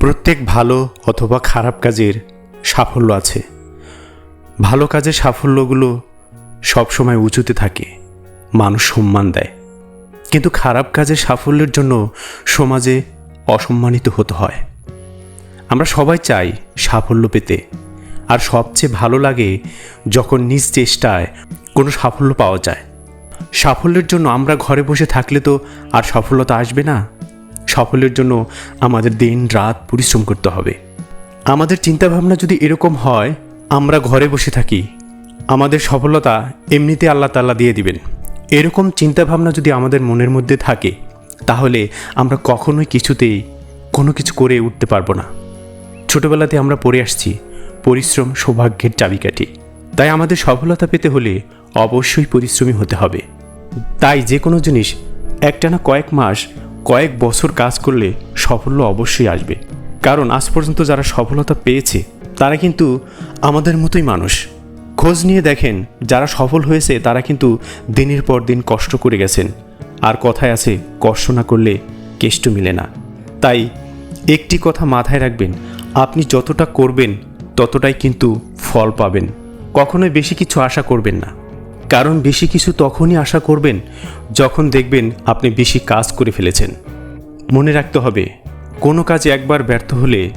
প্রত্যেক ভালো অথবা খারাপ কাজের সাফল্য আছে। ভালো কাজের সাফল্যগুলো সবসময় উঁচুতে থাকে, মানুষ সম্মান দেয়। কিন্তু খারাপ কাজের সাফল্যের জন্য সমাজে অসম্মানিত হতে হয়। আমরা সবাই চাই সাফল্য পেতে, আর সবচেয়ে ভালো লাগে যখন নিজ চেষ্টায় কোনো সাফল্য পাওয়া যায়। সাফল্যের জন্য আমরা ঘরে বসে থাকলে তো আর সফলতা আসবে না। সাফল্যের জন্য আমাদের দিন, রাত পরিশ্রম করতে হবে। আমাদের চিন্তাভাবনা যদি এরকম হয়, আমরা ঘরে বসে থাকি। আমাদের সফলতা এমনিতে আল্লাহ তাল্লাহ দিয়ে দিবেন। এরকম চিন্তাভাবনা যদি আমাদের মনের মধ্যে থাকে, তাহলে আমরা কখনোই কিছুতেই কোনো কিছু করে উঠতে পারব না। ছোটোবেলাতে আমরা পড়ে আসছি, পরিশ্রম সৌভাগ্যের চাবিকাঠি। তাই আমাদের সফলতা পেতে হলে অবশ্যই পরিশ্রমী হতে হবে। তাই যে কোনো জিনিস একটানা কয়েক মাস কয়েক বছর কাজ করলে সাফল্য অবশ্যই আসবে। কারণ আজ পর্যন্ত যারা সফলতা পেয়েছে, তারা কিন্তু আমাদের মতোই মানুষ। খোঁজ নিয়ে দেখেন, যারা সফল হয়েছে, তারা কিন্তু দিনের পর দিন কষ্ট করে গেছেন। আর কথায় আছে, কষ্ট না করলে কেষ্ট মিলে না। তাই একটি কথা মাথায় রাখবেন, আপনি যতটা করবেন, ততটাই কিন্তু ফল পাবেন। কখনোই বেশি কিছু আশা করবেন না। কারণ বেশি কিছু তখনই আশা করবেন যখন দেখবেন আপনি বেশি কাজ করে ফেলেছেন। মনে রাখতে হবে, কোনো কাজে একবার ব্যর্থ হলে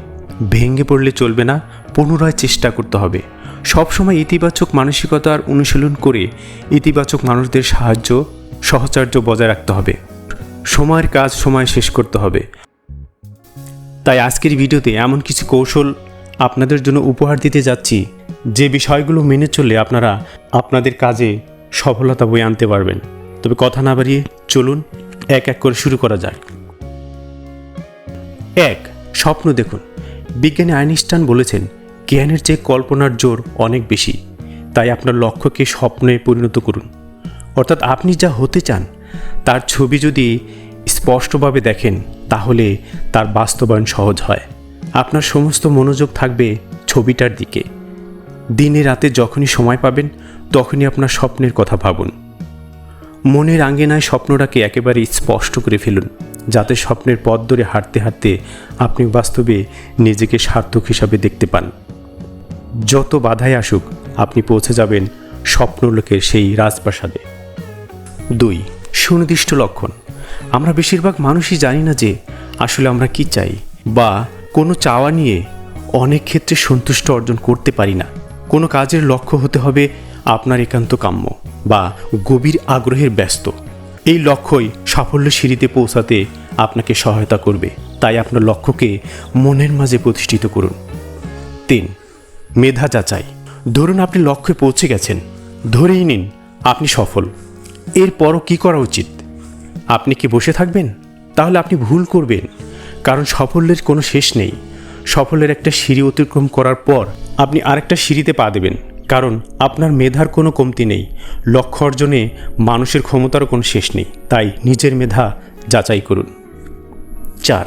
ভেঙে পড়লে চলবে না, পুনরায় চেষ্টা করতে হবে। সবসময় ইতিবাচক মানসিকতার অনুশীলন করে ইতিবাচক মানুষদের সাহায্য, সহচার্য বজায় রাখতে হবে। সময়ের কাজ সময় শেষ করতে হবে। তাই আজকের ভিডিওতে এমন কিছু কৌশল আপনাদের জন্য উপহার দিতে যাচ্ছি। যে বিষয়গুলো মেনে চললে আপনারা আপনাদের কাজে সফলতা বয়ে আনতে পারবেন। তবে কথা না বাড়িয়ে চলুন এক এক করে শুরু করা যাক। এক, স্বপ্ন দেখুন। বিজ্ঞানী আইনস্টাইন বলেছেন, জ্ঞানের চেয়ে কল্পনার জোর অনেক বেশি। তাই আপনার লক্ষ্যকে স্বপ্নে পরিণত করুন। অর্থাৎ আপনি যা হতে চান, তার ছবি যদি স্পষ্টভাবে দেখেন, তাহলে তার বাস্তবায়ন সহজ হয়। আপনার সমস্ত মনোযোগ থাকবে ছবিটার দিকে। দিনে রাতে যখনই সময় পাবেন, তখনই আপনার স্বপ্নের কথা ভাবুন। মনের আঙ্গিনায় স্বপ্নটাকে একেবারে স্পষ্ট করে ফেলুন, যাতে স্বপ্নের পথ ধরে হাঁটতে হাঁটতে আপনি বাস্তবে নিজেকে সার্থক হিসাবে দেখতে পান। যত বাধাই আসুক, আপনি পৌঁছে যাবেন স্বপ্নলোকের সেই রাজপ্রাসাদে। দুই, সুনির্দিষ্ট লক্ষণ। আমরা বেশিরভাগ মানুষই জানি না যে আসলে আমরা কি চাই, বা কোনো চাওয়া নিয়ে অনেক ক্ষেত্রে সন্তুষ্ট অর্জন করতে পারি না। কোনো কাজের লক্ষ্য হতে হবে আপনার একান্ত কাম্য বা গভীর আগ্রহের ব্যস্ত। এই লক্ষ্যই সাফল্য সিঁড়িতে পৌঁছাতে আপনাকে সহায়তা করবে। তাই আপনার লক্ষ্যকে মনের মাঝে প্রতিষ্ঠিত করুন। তিন, মেধা যাচাই। ধরুন আপনি লক্ষ্যে পৌঁছে গেছেন। ধরেই নিন আপনি সফল। এরপরও কি করা উচিত? আপনি কি বসে থাকবেন? তাহলে আপনি ভুল করবেন, কারণ সাফল্যের কোনো শেষ নেই। সফলের একটা সিঁড়ি অতিক্রম করার পর আপনি আরেকটা সিঁড়িতে পা দেবেন, কারণ আপনার মেধার কোনো কমতি নেই। লক্ষ্য অর্জনে মানুষের ক্ষমতারও কোনো শেষ নেই, তাই নিজের মেধা যাচাই করুন। চার,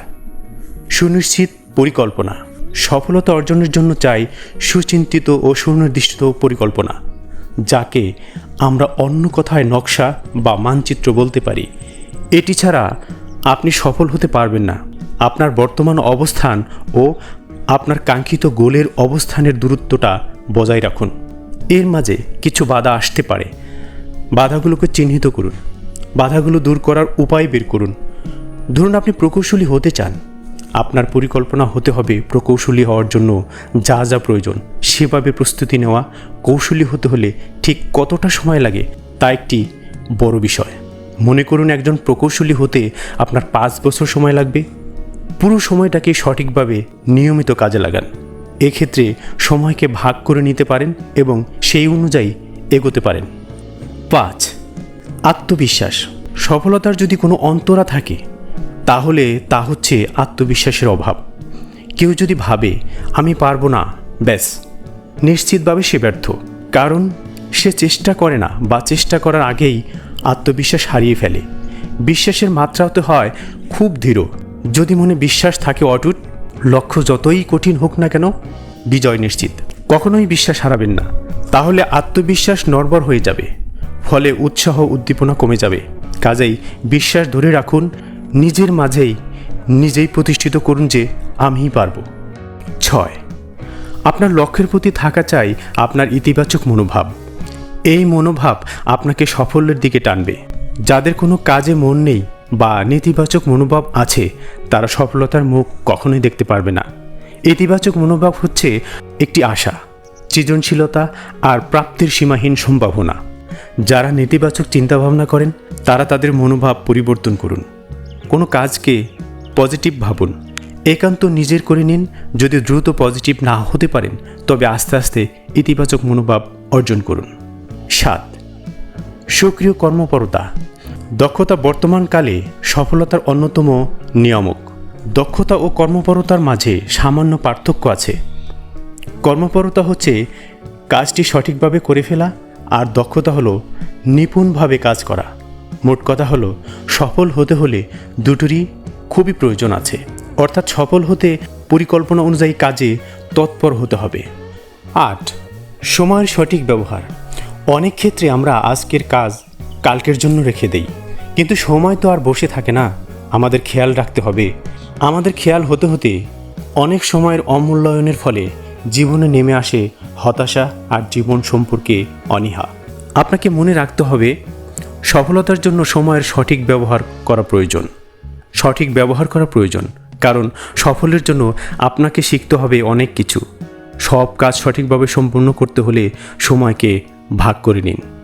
সুনিশ্চিত পরিকল্পনা। সফলতা অর্জনের জন্য চাই সুচিন্তিত ও সুনির্দিষ্ট পরিকল্পনা, যাকে আমরা অন্য কথায় নকশা বা মানচিত্র বলতে পারি। এটি ছাড়া আপনি সফল হতে পারবেন না। আপনার বর্তমান অবস্থান ও আপনার কাঙ্ক্ষিত গোলের অবস্থানের দূরত্বটা বজায় রাখুন। এর মাঝে কিছু বাধা আসতে পারে। বাধাগুলোকে চিহ্নিত করুন। বাধাগুলো দূর করার উপায় বের করুন। ধরুন আপনি প্রকৌশলী হতে চান। আপনার পরিকল্পনা হতে হবে প্রকৌশলী হওয়ার জন্য যা যা প্রয়োজন। সেভাবে প্রস্তুতি নেওয়া, কৌশলী হতে হলে ঠিক কতটা সময় লাগে তা একটি বড় বিষয়। মনে করুন একজন প্রকৌশলী হতে আপনার পাঁচ বছর সময় লাগবে। পুরো সময়টাকে সঠিকভাবে নিয়মিত কাজে লাগান। এক্ষেত্রে সময়কে ভাগ করে নিতে পারেন এবং সেই অনুযায়ী এগোতে পারেন। পাঁচ, আত্মবিশ্বাস। সফলতার যদি কোনো অন্তরা থাকে, তাহলে তা হচ্ছে আত্মবিশ্বাসের অভাব। কেউ যদি ভাবে, আমি পারব না ব্যাস। নিশ্চিতভাবে সে ব্যর্থ। কারণ সে চেষ্টা করে না বা চেষ্টা করার আগেই আত্মবিশ্বাস হারিয়ে ফেলে। বিশ্বাসের মাত্রা হতে হয় খুব দৃঢ় যদি মনে বিশ্বাস থাকে অটুট, লক্ষ্য যতই কঠিন হোক না কেন, বিজয় নিশ্চিত। কখনোই বিশ্বাস হারাবেন না। তাহলে আত্মবিশ্বাস নর্বর হয়ে যাবে। ফলে উৎসাহ উদ্দীপনা কমে যাবে। কাজেই বিশ্বাস ধরে রাখুন, নিজের মাঝেই নিজেই প্রতিষ্ঠিত করুন যে আমিই পারব। ছয়, আপনার লক্ষ্যের প্রতি থাকা চাই আপনার ইতিবাচক মনোভাব। এই মনোভাব আপনাকে সাফল্যের দিকে টানবে। যাদের কোনো কাজে মন নেই বা নেতিবাচক মনোভাব আছে, তারা সফলতার মুখ কখনোই দেখতে পারবে না। ইতিবাচক মনোভাব হচ্ছে একটি আশা, সৃজনশীলতা আর প্রাপ্তির সীমাহীন সম্ভাবনা। যারা নেতিবাচক চিন্তাভাবনা করেন, তারা তাদের মনোভাব পরিবর্তন করুন। কোনো কাজকে পজিটিভ ভাবুন। একান্ত নিজের করে নিন, যদি দ্রুত পজিটিভ না হতে পারেন, তবে আস্তে আস্তে ইতিবাচক মনোভাব অর্জন করুন। সাত, সক্রিয় কর্মপরতা। দক্ষতা বর্তমানকালে সফলতার অন্যতম নিয়ামক। দক্ষতা ও কর্মপরতার মাঝে সামান্য পার্থক্য আছে। কর্মপরতা হচ্ছে কাজটি সঠিকভাবে করে ফেলা আর দক্ষতা হলো নিপুণভাবে কাজ করা। মোট কথা হলো সফল হতে হলে দুটোরই খুবই প্রয়োজন আছে। অর্থাৎ সফল হতে পরিকল্পনা অনুযায়ী কাজে তৎপর হতে হবে। আট, সময়ের সঠিক ব্যবহার। অনেক ক্ষেত্রে আমরা আজকের কাজ কালকের জন্য রেখে দেই। কিন্তু সময় তো আর বসে থাকে না। আমাদের খেয়াল রাখতে হবে। আমাদের খেয়াল হতে হতে অনেক সময়ের অমূল্যায়নের ফলে জীবনে নেমে আসে হতাশা আর জীবন সম্পর্কে অনীহা। আপনাকে মনে রাখতে হবে, সফলতার জন্য সময়ের সঠিক ব্যবহার করা প্রয়োজন। সঠিক ব্যবহার করা প্রয়োজন, কারণ সফলের জন্য আপনাকে শিখতে হবে অনেক কিছু। সব কাজ সঠিকভাবে সম্পূর্ণ করতে হলে সময়কে ভাগ করে নিন।